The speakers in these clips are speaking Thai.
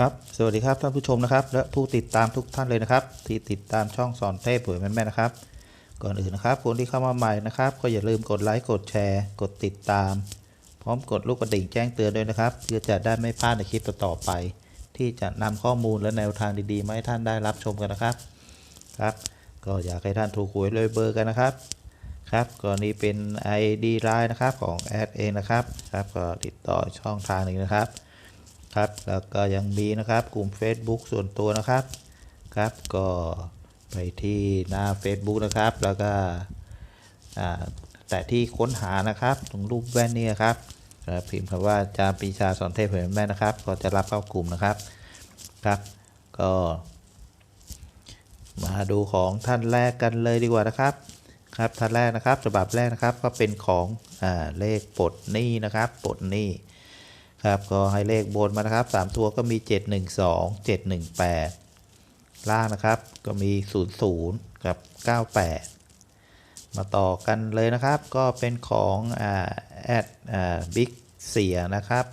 ครับ สวัสดีครับท่านผู้ชมนะครับ และผู้ติดตามทุกท่านเลยนะครับ ที่ติดตามช่องสอนเทพเผยแม่นๆนะครับ ก่อนอื่นนะครับคนที่เข้ามาใหม่นะครับ ก็อย่าลืมกดไลค์กดแชร์ กดติดตาม พร้อมกดลูกกระดิ่งแจ้งเตือนด้วยนะครับ เพื่อจะได้ไม่พลาดในคลิปต่อๆไป ที่จะนำข้อมูลและแนวทางดีๆมาให้ท่านได้รับชมกันนะครับครับ ก็อยากให้ท่านถูกหวยรวยเบอร์กันนะครับครับก็นี้เป็น ID ไลน์นะครับของแอดเองนะครับครับก็ติดต่อช่องทางหนึ่งนะครับ ครับ แล้วก็ยังมีนะครับกลุ่ม Facebook ส่วนตัวนะครับครับ ก็ไปที่หน้า Facebook นะครับ แล้วก็อ่าแต่ที่ค้นหานะครับตรงรูปแว่นนี่ครับพิมพ์คำว่าอาจารย์ปีชาสอนเทพเผยแม่นนะครับ ก็จะรับเข้ากลุ่มนะครับครับ ก็มาดูของท่านแรกกันเลยดีกว่านะครับครับท่านแรกนะครับฉบับแรกนะครับก็เป็นของอ่าเลขปลดหนี้นะครับปลดหนี้ ครับก็ให้เลขบนมานะครับสามตัวก็มี 712 718 ล่างนะครับก็มี 00 กับ 98 มาต่อกันเลยนะครับ ก็เป็นของแอดบิ๊กเสียนะครับ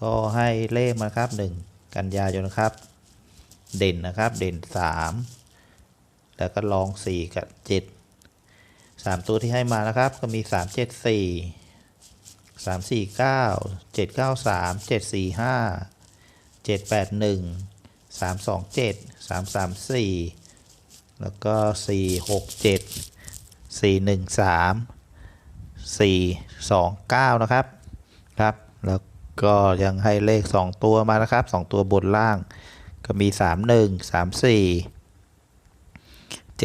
ก็ให้เลขมาครับ 1 กันยายนนะครับ เด่นนะครับเด่น 3 แล้วก็ลอง 4 กับ 7 3 ตัวที่ให้มานะครับก็มี 3 3 4 9 7 9 3 7 4 5 7 8 1 3 2 7 3 3 4 แล้วก็ 4 6 7 4 1 3 4 2 9 นะครับ ครับ แล้วก็ยังให้เลข 2 ตัวมานะครับ 2 ตัวบนล่าง ก็มี 3 1 3 4เ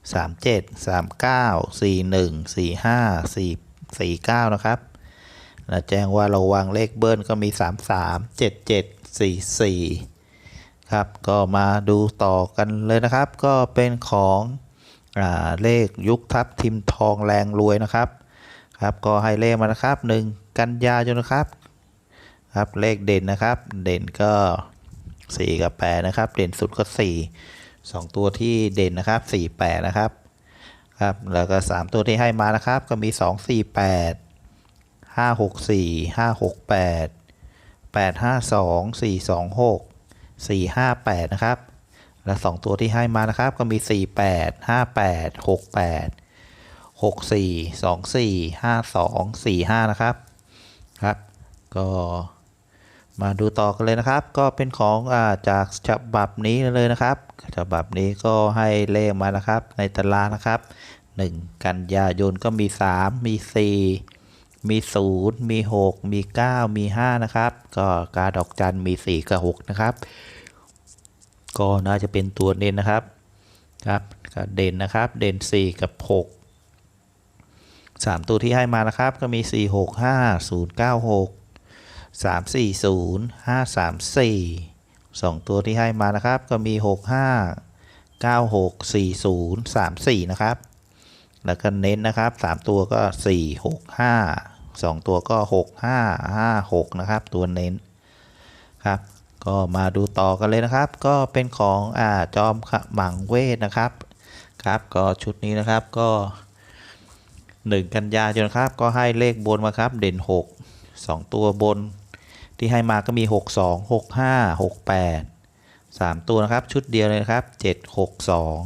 จ็ดสองเจ็ดสี่เจ็ดแปดสามเจ็ดสามเก้าสี่หนึ่งสี่ห้าสี่สี่เก้านะครับนะแจ้งว่าระวังเลขเบิ้ลก็มีสามสามเจ็ดเจ็ดสี่สี่ครับ ก็มาดูต่อกันเลยนะครับ ก็เป็นของอเลขยุคทับทิมทองแรงรวยนะครับ ครับ ก็ให้เลขมานะครับหนึ่งกันยายนนะครับ ครับเลขเด่นนะครับ เด่นก็ 4 กับ 8 นะครับ เด่นสุดก็ 4 2 ตัวที่เด่นนะครับ4 8นะครับครับแล้วก็ 3 ตัวที่ให้มานะครับ ก็มี 2 4 8 5 6 4 5 6 8 8 5 2 4 2 6 4 5 8นะครับ และ 2 ตัวที่ให้มานะครับ ก็มี 4 8 5 8 6 8 6 4 2 4 5 2 4 5 นะครับ ครับ ก็ มาดูต่อกันเลยนะครับ ก็เป็นของอาจากฉบับนี้เลยนะครับฉบับนี้ก็ให้เลขมานะครับ ในตารางนะครับ 1 กันยายนก็มี 3 มี 4 มี 0 มี 6 มี 9 มี 5 นะครับ ก็การดอกจันมี 4 กับ 6 นะครับ ก็น่าจะเป็นตัวเด่นนะครับครับก็เด่นนะครับ เด่น 4 กับ 6 3 ตัวที่ให้มานะครับ ก็มี 4 6 5 0 9 6 3 4 0 5 3 4 2 ตัวที่ให้มานะครับ ก็มี 6 5 9 6 4 0 3 4 นะครับ แล้วก็เน้นนะครับ 3 ตัวก็ 4 6 5 2 ตัวก็ 6 5 5 6 นะครับ ตัวเน้นครับ ก็มาดูต่อกันเลยนะครับ ก็เป็นของอ่าจอมขมังเวทนะครับ ครับ ก็ชุดนี้นะครับก็ 1 กันยายนครับ ก็ให้เลขบนมาครับ เด่น 6 2 ตัวบน ที่ให้มาก็มี 6 2 6 5 6 8 3 ตัวนะครับชุดเดียวเลยนะครับ 7 6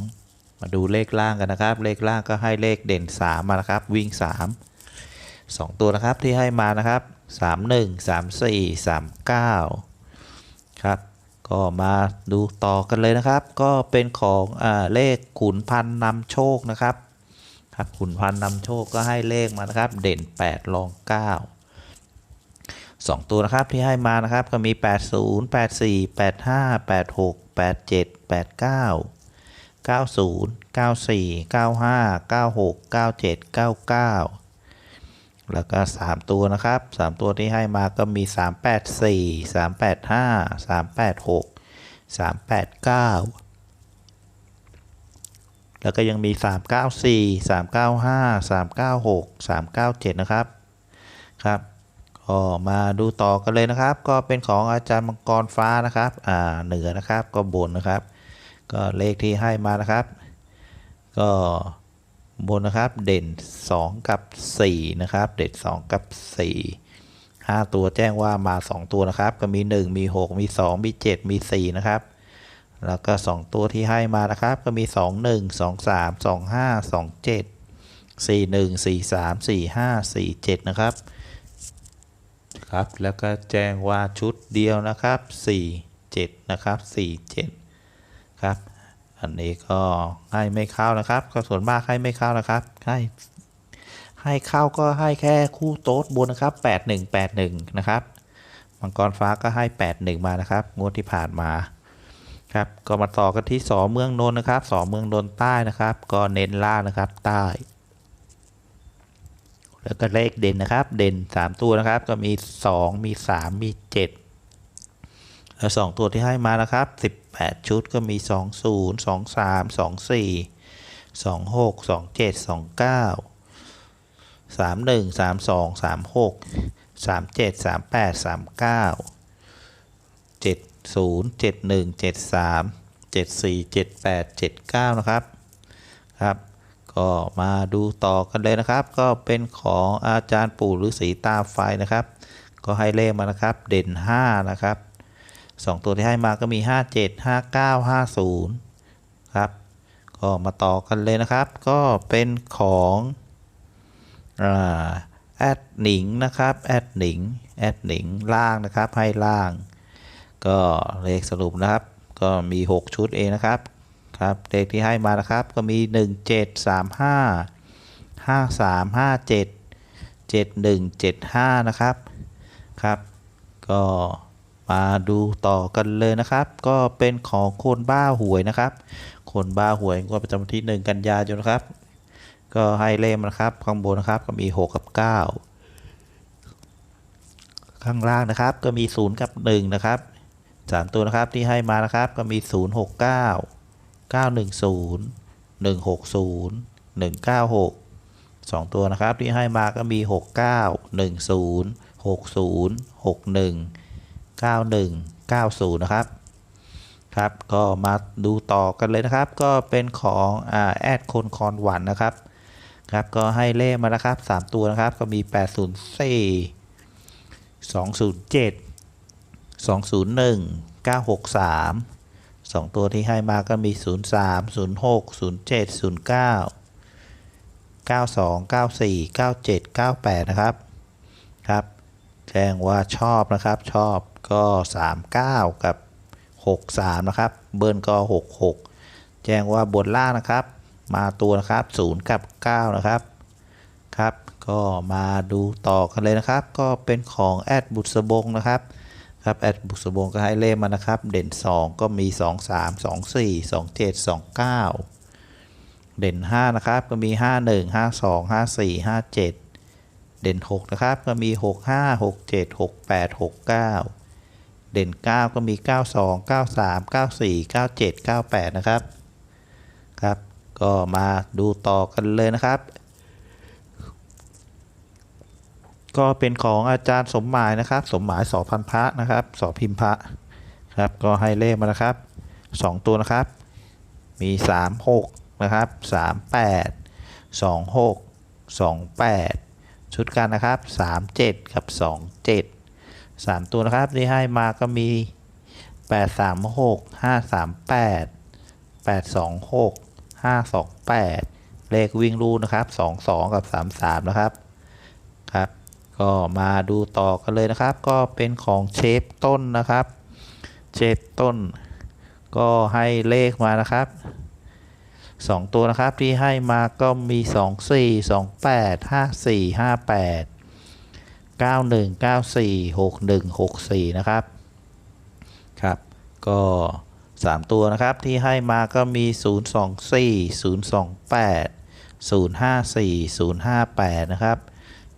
2 มาดูเลขล่างกันนะครับ เลขล่างก็ให้เลขเด่น 3 มานะครับ วิ่ง 3 2 ตัวนะครับที่ให้มานะครับ 3 1 3 4 3 9 ครับ ก็มาดูต่อกันเลยนะครับ ก็เป็นของอเลขขุนพันนำโชคนะครับครับขุนพันนำโชคก็ให้เลขมานะครับ เด่น 8 รอง 9 2 ตัวนะครับที่ให้มานะครับก็มี 80 84 85 86 87 89 90 94 95 96 97 99 แล้วก็ 3 ตัวนะครับ 3 ตัวที่ให้มาก็มี 384 385 386 389 แล้วก็ยังมี 394 395 396 397 นะครับ ครับ ก็มาดูต่อกันเลยนะครับ ก็เป็นของอาจารย์มังกรฟ้านะครับ อ่าเหนือนะครับก็บนนะครับ ก็เลขที่ให้มานะครับ ก็บนนะครับเด่น 2 กับ 4 นะครับ เด่น 2 กับ4ห้าตัวแจ้งว่ามาสองตัวนะครับ ก็มีหนึ่งมีหกมีสองมีเจ็ดมีสี่นะครับ แล้วก็สองตัวที่ให้มานะครับ ก็มีสองหนึ่งสองสามสองห้าสองเจ็ดสี่หนึ่งสี่สามสี่ห้าสี่เจ็ดนะครับ ครับ แล้วก็แจ้งว่าชุดเดียวนะครับสี่เจ็ดนะครับสี่เจ็ดครับ อันนี้ก็ให้ไม่เข้านะครับ ก็ส่วนมากให้ไม่เข้านะครับ ให้ให้เข้าก็ให้แค่คู่โต๊ดบนนะครับแปดหนึ่งแปดหนึ่งนะครับ มังกรฟ้าก็ให้แปดหนึ่งมานะครับ งวดที่ผ่านมาครับก็มาต่อกันที่สอเมืองนนนะครับสอเมืองนนใต้นะครับ ก็เน้นล่านะครับใต้ แล้วก็เลขเด่นนะครับ เด่น 3 ตัวนะครับ ก็มี 2 มี 3 มี 7 แล้ว 2 ตัวที่ให้มานะครับ 18 ชุดก็มี 20 23 24 26 27 29 31 32 36 37 38 39 70 71 73 74 78 79 นะครับ ครับ ก็มาดูต่อกันเลยนะครับ ก็เป็นของอาจารย์ปู่ฤาษีตาไฟนะครับ ก็ให้เลขมานะครับ เด่น 5 นะครับ 2 ตัวที่ให้มาก็มี 57 59 50 ครับ ก็มาต่อกันเลยนะครับ ก็เป็นของแอดหนิงนะครับ แอดหนิง แอดหนิงล่างนะครับ ให้ล่าง ก็เลขสรุปนะครับ ก็มี 6 ชุดเองนะครับ ครับเลขที่ให้มานะครับก็มี 1 7 3 5 5 3 5 7 7 1 7 5 นะครับครับ ก็มาดูต่อกันเลยนะครับ ก็เป็นของคนบ้าหวยนะครับ คนบ้าหวยก็ประจำวันที่ 1 กันยายนนะครับ ก็ให้เลขมานะครับข้างบนนะครับก็มี 6 กับ 9 ข้างล่างนะครับก็มี 0 กับ 1 นะครับ 3 ตัวนะครับที่ให้มานะครับก็มี 0 6 9 910 160 196 2 ตัวนะครับที่ให้มาก็มี 69 10 60 61 91 90 นะครับครับก็มาดูต่อกันเลยนะครับ ก็เป็นของอแอดคนคอนหวันนะครับครับก็ให้เลขมานะครับ 3 ตัวนะครับก็มี 804 207 201 963 2 ตัวที่ให้มาก็มี 03 06 07 09 92 94 97 98 นะครับครับ แจ้งว่าชอบนะครับชอบก็ 39 กับ 63 นะครับ เบิร์นก็ 66 แจ้งว่าบนล่างนะครับ มาตัวนะครับ 0 กับ 9 นะครับครับ ก็มาดูต่อกันเลยนะครับ ก็เป็นของแอดบุษบงนะครับ ครับแอดบุษบงก็ให้เลขมานะครับ เด่น 2 ก็มี 2 3 2 4 2 7 2 9 เด่น 5 นะครับ ก็มี 5 1 5 2 5 4 5 7 เด่น 6 นะครับ ก็มี 6 5 6 7 6 8 6 9 เด่น 9 ก็มี 9 2 9 3 9 4 9 7 9 8 นะครับ ครับ ก็มาดูต่อกันเลยนะครับ ก็เป็นของอาจารย์สมหมายนะครับ สมหมายสอพันพระนะครับสอพิมพ์พระครับ ก็ให้เลขมานะครับ 2 ตัวนะครับ มี 3 6 นะครับ 3 8 2 6 2 8 ชุดกันนะครับ 3 7 กับ 2 7 3 ตัวนะครับที่ให้มาก็มี 8 3 6 5 3 8 8 2 6 5 2 8 เลขวิ่งรูนะครับ 2 2 กับ 3 3 นะครับ ก็มาดูต่อกันเลยนะครับ ก็เป็นของเชฟต้นนะครับ เชฟต้น ก็ให้เลขมานะครับ 2 ตัวนะครับที่ให้มาก็มี 2 4 2 8 5 4 5 8 9 1 9 4 6 1 6 4 นะครับ ครับ ก็ 3 ตัวนะครับที่ให้มาก็มี 0 2 4 0 2 8 0 5 4 0 5 8 นะครับ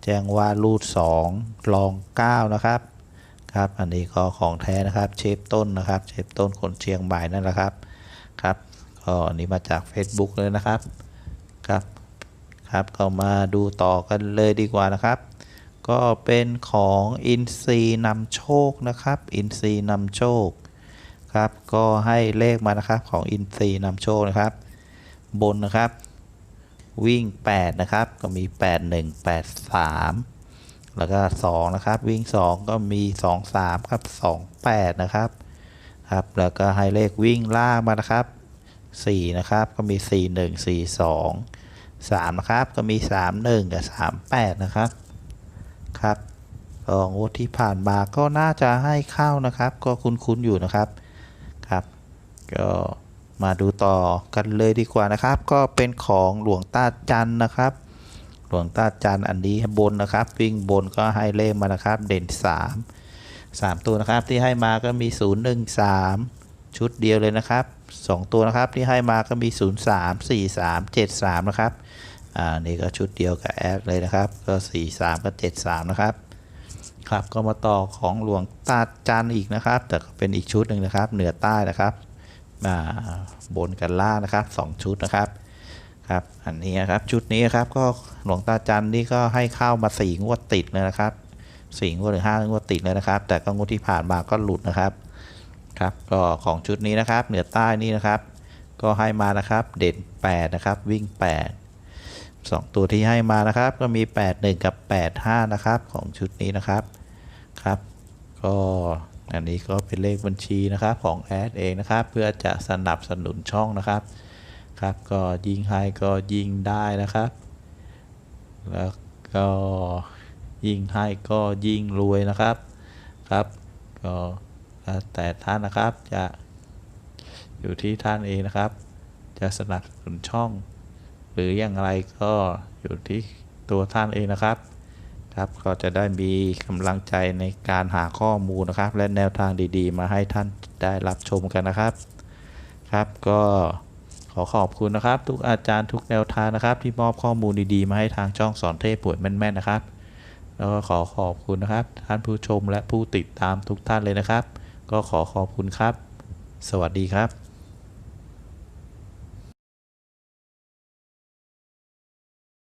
จ้งว่ารูด2ลอง 9 นะครับ ครับ อันนี้ก็ของแท้นะครับเชฟต้นนะครับเชฟต้นคนเชียงใหม่นั่นแหละครับ ครับก็อันนี้มาจาก Facebook เลยนะครับ ครับ ครับ ก็มาดูต่อกันเลยดีกว่านะครับ ก็เป็นของอินซีนำโชคนะครับ อินซีนำโชค ครับ ก็ให้เลขมานะครับของอินซีนำโชคนะครับ บนนะครับ วิ่ง 8 นะครับ ก็มี 8 1 8 3 แล้วก็ 2 นะครับ วิ่ง 2 ก็มี 2 3 ครับ 2 8 นะครับครับ แล้วก็ให้เลขวิ่งล่างมานะครับ 4 นะครับ ก็มี 4 1 4 2 3 นะครับ ก็มี 3 1 กับ 3 8 นะครับ ครับก็งวดที่ผ่านมาก็น่าจะให้เข้านะครับ ก็คุ้นๆอยู่นะครับ ครับ ก็ มาดูต่อกันเลยดีกว่านะครับ ก็เป็นของหลวงตาจันนะครับ หลวงตาจันอันนี้บนนะครับ วิ่งบนก็ให้เลขมานะครับ เด่น 3 3 ตัวนะครับที่ให้มาก็มี 0 1 3 ชุดเดียวเลยนะครับ 2 ตัวนะครับที่ให้มาก็มี 0 3 4 3 7 3 นะครับอ่านี่ก็ชุดเดียวกับแอดเลยนะครับ ก็ 4 3กับ7 3 นะครับครับก็มาต่อของหลวงตาจันอีกนะครับ แต่เป็นอีกชุดหนึ่งนะครับ เหนือใต้นะครับ บนกันล่างนะครับ 2 ชุดนะครับครับอันนี้ครับชุดนี้ครับก็หลวงตาจันนี่ก็ให้เข้ามาสี่งวดติดเลยนะครับสี่งวดหรือห้างวดติดเลยนะครับ แต่ก็งวดที่ผ่านมาก็หลุดนะครับครับก็ของชุดนี้นะครับ เหนือใต้นี่นะครับ ก็ให้มานะครับเด่น8นะครับวิ่ง 8 2 ตัวที่ให้มานะครับ ก็มี 8 1 กับ 8 5 นะครับ ของชุดนี้นะครับครับ ก็ อันนี้ก็เป็นเลขบัญชีนะครับของแอดเองนะครับ เพื่อจะสนับสนุนช่องนะครับครับก็ยิงให้ก็ยิงได้นะครับ แล้วก็ยิงให้ก็ยิงรวยนะครับครับก็แล้วแต่ท่านนะครับจะอยู่ที่ท่านเองนะครับ จะสนับสนุนช่อง หรืออย่างไรก็อยู่ที่ตัวท่านเองนะครับ ครับ ก็จะได้มีกำลังใจในการหาข้อมูลนะครับ และแนวทางดีๆ มาให้ท่านได้รับชมกันนะครับครับก็ขอขอบคุณนะครับ ทุกอาจารย์ทุกแนวทางนะครับ ที่มอบข้อมูลดีๆ มาให้ทางช่องสอนเทพป่วยแม่นๆนะครับ แล้วก็ขอขอบคุณนะครับ ท่านผู้ชมและผู้ติดตามทุกท่านเลยนะครับ ก็ขอขอบคุณครับ สวัสดีครับ